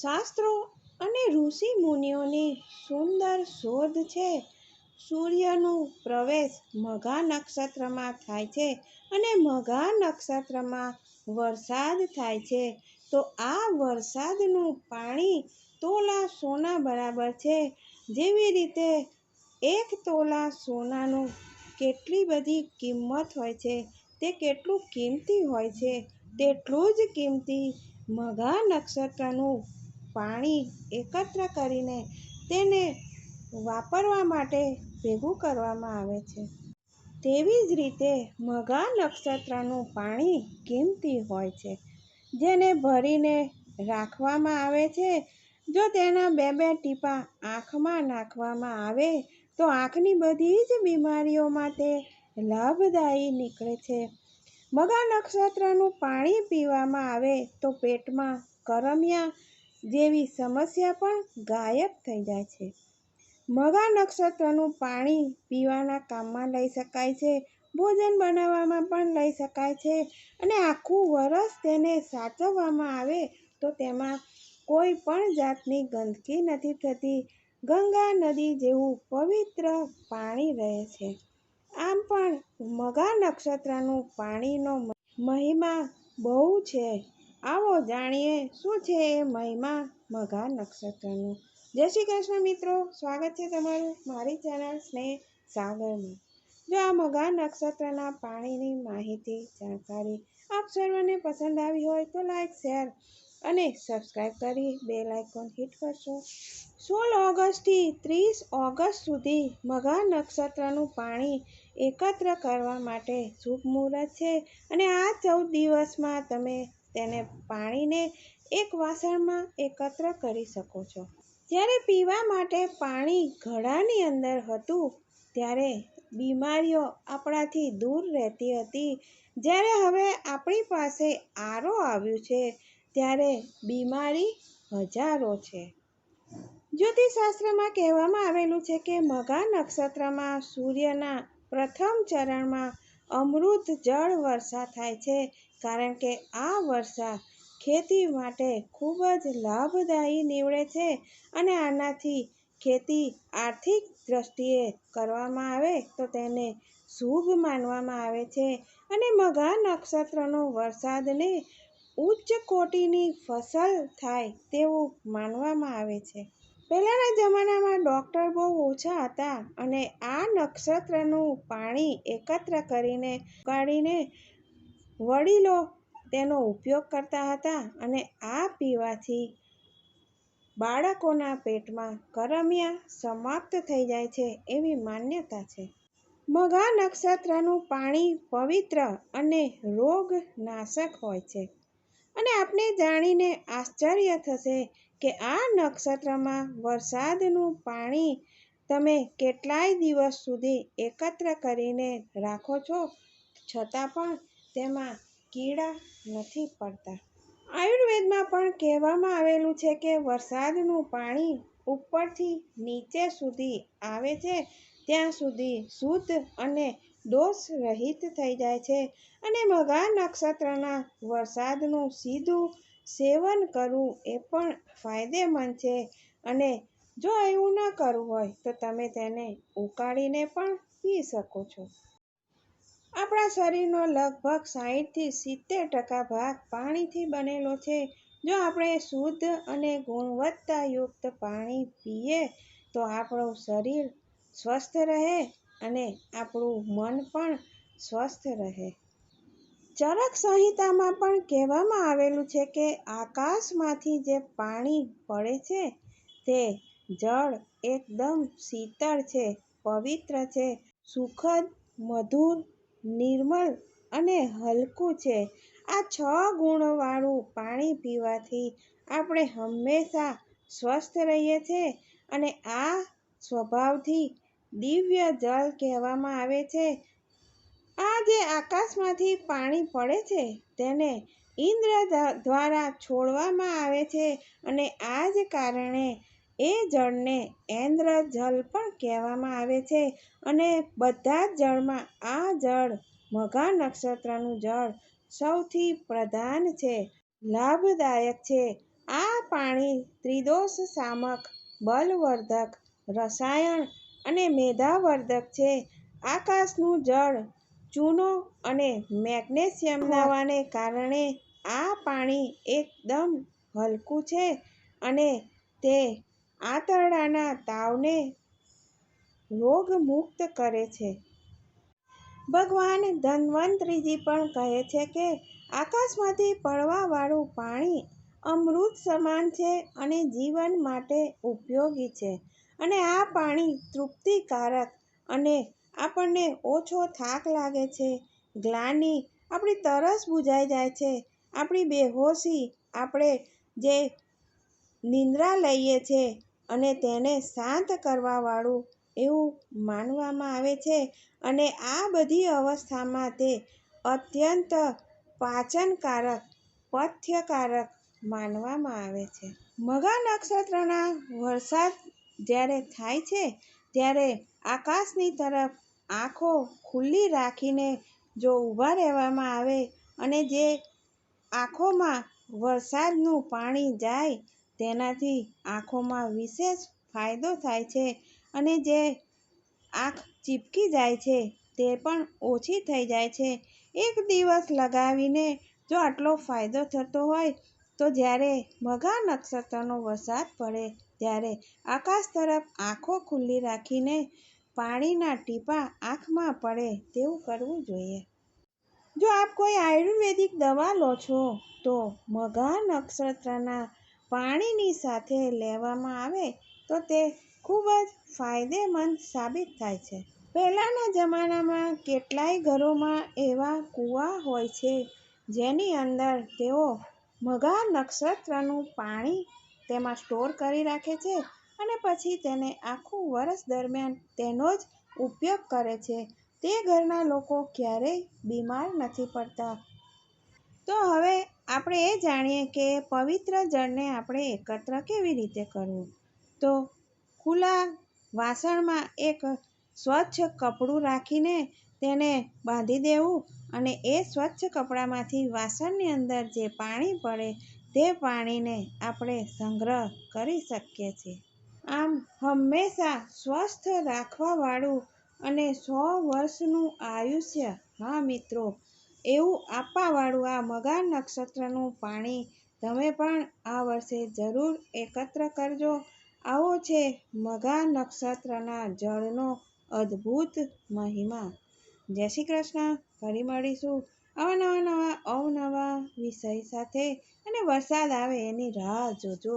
શાસ્ત્રો અને ઋષિ મુનિઓની સુંદર શોધ છે. સૂર્યનું પ્રવેશ મઘા નક્ષત્રમાં થાય છે અને મઘા નક્ષત્રમાં વરસાદ થાય છે. તો આ વરસાદનું પાણી તોલા સોના બરાબર છે. જેવી રીતે એક તોલા સોનાનું કેટલી બધી કિંમત હોય છે, તે કેટલું કિંમતી હોય છે, તેટલું જ કિંમતી મઘા નક્ષત્રનું પાણી એકત્ર કરીને તેને વાપરવા માટે ભેગું કરવામાં આવે છે. તેવી જ રીતે મઘા નક્ષત્રનું પાણી કિંમતી હોય છે, જેને ભરીને રાખવામાં આવે છે. જો તેના બે બે ટીપાં આંખમાં નાખવામાં આવે, તો આંખની બધી જ બીમારીઓમાં તે લાભદાયી નીકળે છે. મઘા નક્ષત્રનું પાણી પીવામાં આવે તો પેટમાં કરમિયા જેવી સમસ્યા પણ ગાયબ થઈ જાય છે. મગા નક્ષત્રનું પાણી પીવાના કામમાં લઈ શકાય છે, ભોજન બનાવવામાં પણ લઈ શકાય છે અને આખું વરસ તેને સાચવવામાં આવે તો તેમાં કોઈ પણ જાતની ગંદકી નથી થતી. ગંગા નદી જેવું પવિત્ર પાણી રહે છે. આમ પણ મગા નક્ષત્રનું પાણીનો મહિમા બહુ છે. આવો જાણીએ શું છે એ મહિમા મઘા નક્ષત્રનું. જય શ્રી કૃષ્ણ મિત્રો, સ્વાગત છે તમારું મારી ચેનલ સ્નેહ સાગરમાં જો આ મઘા નક્ષત્રના પાણીની માહિતી, જાણકારી આપ સર્વને પસંદ આવી હોય તો લાઈક, શેર અને સબસ્ક્રાઈબ કરી બે લાઇકોન હિટ કરશો. સોળ ઓગસ્ટથી ત્રીસ ઓગસ્ટ સુધી મઘા નક્ષત્રનું પાણી એકત્ર કરવા માટે શુભ મુહૂર્ત છે અને આ ચૌદ દિવસમાં તમે તેને પાણીને એક વાસણમાં એકત્ર કરી શકો છો. જ્યારે પીવા માટે પાણી ઘડાની અંદર હતું, ત્યારે બીમારીઓ આપણાથી દૂર રહેતી હતી. જ્યારે હવે આપણી પાસે આરો આવ્યું છે, ત્યારે બીમારી હજારો છે. જ્યોતિષશાસ્ત્રમાં કહેવામાં આવેલું છે કે મઘા નક્ષત્રમાં સૂર્યના પ્રથમ ચરણમાં અમૃત જળ વર્ષા થાય છે. કારણ કે આ વર્ષા ખેતી માટે ખૂબ જ લાભદાયી નીવડે છે અને આનાથી ખેતી આર્થિક દ્રષ્ટિએ કરવામાં આવે તો તેને શુભ માનવામાં આવે છે અને મઘા નક્ષત્રનો વરસાદને ઉચ્ચ કોટીની ફસલ થાય તેવું માનવામાં આવે છે. પહેલાંના જમાનામાં ડૉક્ટર બહુ ઓછા હતા અને આ નક્ષત્રનું પાણી એકત્ર કરીને ઉકાળીને વડીલો તેનો ઉપયોગ કરતા હતા અને આ પીવાથી બાળકોના પેટમાં કરમિયા સમાપ્ત થઈ જાય છે એવી માન્યતા છે. મઘા નક્ષત્રનું પાણી પવિત્ર અને રોગનાશક હોય છે. અને આપને જાણીને આશ્ચર્ય થશે કે આ નક્ષત્રમાં વરસાદનું પાણી તમે કેટલાય દિવસ સુધી એકત્ર કરીને રાખો છો. છતાં પણ તેમાં કીડા નથી પડતા. આયુર્વેદમાં પણ કહેવામાં આવેલું છે કે વરસાદનું પાણી ઉપરથી નીચે સુધી આવે છે, ત્યાં સુધી શુદ્ધ અને દોષ રહિત થઈ જાય છે અને મઘા નક્ષત્રના વરસાદનું સીધું સેવન કરવું એ પણ ફાયદેમંદ છે. અને જો એવું ન કરવું હોય તો તમે તેને ઉકાળીને પણ પી શકો છો. આપણા શરીરનો લગભગ સાહીઠથી સિત્તેર ટકા ભાગ પાણીથી બનેલો છે. જો આપણે શુદ્ધ અને ગુણવત્તાયુક્ત પાણી પીએ, તો આપણું શરીર સ્વસ્થ રહે અને આપણું મન પણ સ્વસ્થ રહે. ચરક સંહિતામાં પણ કહેવામાં આવેલું છે કે આકાશમાંથી જે પાણી પડે છે, તે જળ એકદમ શીતળ છે, પવિત્ર છે, સુખદ, મધુર નિર્મળ અને હલકું છે. આ છ ગુણવાળું પાણી પીવાથી આપણે હંમેશા સ્વસ્થ રહીએ છીએ અને આ સ્વભાવથી દિવ્ય જળ કહેવામાં આવે છે. આ જે આકાશમાંથી પાણી પડે છે તેને ઇન્દ્ર દ્વારા છોડવામાં આવે છે અને આ જ કારણે એ જળને ઐન્દ્ર જલ પણ કહેવામાં આવે છે અને બધા જ જળમાં આ જળ મઘા નક્ષત્રનું જળ સૌથી પ્રધાન છે, લાભદાયક છે. આ પાણી ત્રિદોષ શામક બલવર્ધક, રસાયણ અને મેધાવર્ધક છે. આકાશનું જળ ચૂનો અને મેગ્નેશિયમ લાવવાને કારણે આ પાણી એકદમ હલકું છે અને તે આંતરડાના તાવને રોગમુક્ત કરે છે. ભગવાન ધન્વંતરીજી પણ કહે છે કે, આકાશમાંથી પડવાવાળું પાણી અમૃત સમાન છે અને જીવન માટે ઉપયોગી છે. અને આ પાણી તૃપ્તિકારક અને આપણને ઓછો થાક લાગે છે. ગ્લાનિ આપણી તરસ બુઝાઈ જાય છે. આપણી બેહોશી આપણે જે નિંદ્રા લઈએ છે અને તેને શાંત કરવાવાળું એવું માનવામાં આવે છે. અને આ બધી અવસ્થામાં તે અત્યંત પાચનકારક પથ્યકારક માનવામાં આવે છે. મઘા નક્ષત્રના વરસાદ જ્યારે થાય છે, ત્યારે આકાશની તરફ આંખો ખુલ્લી રાખીને જો ઊભા રહેવામાં આવે અને જે આંખોમાં વરસાદનું પાણી જાય તેનાથી આંખોમાં વિશેષ ફાયદો થાય છે અને જે આંખ ચીપકી જાય છે, તે પણ ઓછી થઈ જાય છે. એક દિવસ લગાવીને જો આટલો ફાયદો થતો હોય, તો જ્યારે મઘા નક્ષત્રનો વરસાદ પડે, ત્યારે આકાશ તરફ આંખો ખુલ્લી રાખીને પાણીના ટીપાં આંખમાં પડે તેવું કરવું જોઈએ. જો આપ કોઈ આયુર્વેદિક દવા લો છો, તો મઘા નક્ષત્રના પાણીની સાથે લેવામાં આવે તો તે ખૂબ જ ફાયદેમંદ સાબિત થાય છે. પહેલાંના જમાનામાં કેટલાય ઘરોમાં એવા કૂવા હોય છે, જેની અંદર તેઓ મઘા નક્ષત્રનું પાણી તેમાં સ્ટોર કરી રાખે છે અને પછી તેને આખું વર્ષ દરમિયાન તેનો જ ઉપયોગ કરે છે. તે ઘરના લોકો ક્યારેય બીમાર નથી પડતા. તો હવે આપણે એ જાણીએ કે પવિત્ર જળને આપણે એકત્ર કેવી રીતે કરવું? તો ખુલ્લા વાસણમાં એક સ્વચ્છ કપડું રાખીને તેને બાંધી દેવું અને એ સ્વચ્છ કપડામાંથી વાસણની અંદર જે પાણી પડે તે પાણીને આપણે સંગ્રહ કરી શકીએ છીએ. આમ હંમેશા સ્વસ્થ રાખવાવાળું અને સો વર્ષનું આયુષ્ય, હા મિત્રો એવું આપવાવાળું આ મઘા નક્ષત્રનું પાણી તમે પણ આ વર્ષે જરૂર એકત્ર કરજો. આવો છે મઘા નક્ષત્રના જળનો અદ્ભુત મહિમા. જય શ્રી કૃષ્ણ. ફરી મળીશું આવા નવા નવા અવનવા વિષય સાથે અને વરસાદ આવે એની રાહ જોજો.